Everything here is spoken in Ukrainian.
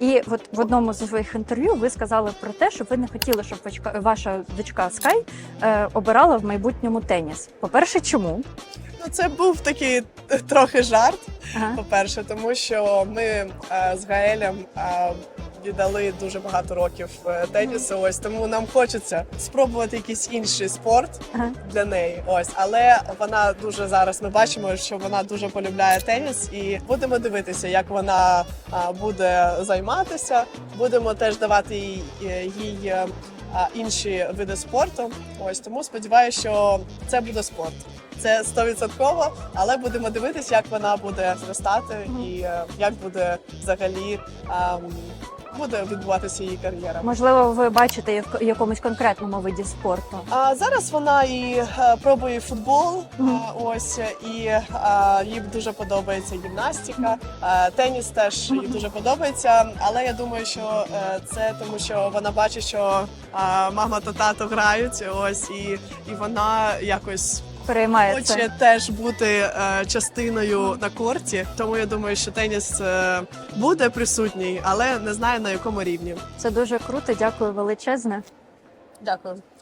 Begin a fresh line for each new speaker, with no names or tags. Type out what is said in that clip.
І от в одному з своїх інтерв'ю ви сказали про те, що ви не хотіли, щоб ваша дочка Скай е, обирала в майбутньому теніс. По-перше, чому?
Ну, це був такий е, трохи жарт.
Ага.
По-перше, тому що ми е, з Гаелем віддали дуже багато років е, тенісу. Ось тому нам хочеться спробувати якийсь інший спорт для неї. Ось, але вона дуже зараз. Ми бачимо, що вона дуже полюбляє теніс, і будемо дивитися, як вона буде займатися. Будемо теж давати їй, е, їй е, інші види спорту. Ось тому сподіваюся, що це буде спорт. Це стовідсотково, але будемо дивитися, як вона буде зростати і як буде взагалі ем, буде відбуватися її кар'єра.
Можливо, ви бачите її в якомусь конкретному виді спорту.
А зараз вона і е, пробує футбол.
Мгм.
е, Ось і е, їй дуже подобається гімнастика. Е, Теніс теж їй дуже подобається. Але я думаю, що е, це тому, що вона бачить, що е, мама та тато грають. Ось і, і вона якось
Переймає
хоче теж бути е, частиною на корті. Тому я думаю, що теніс е, буде присутній, але не знаю на якому рівні.
Це дуже круто. Дякую величезне.
Дякую.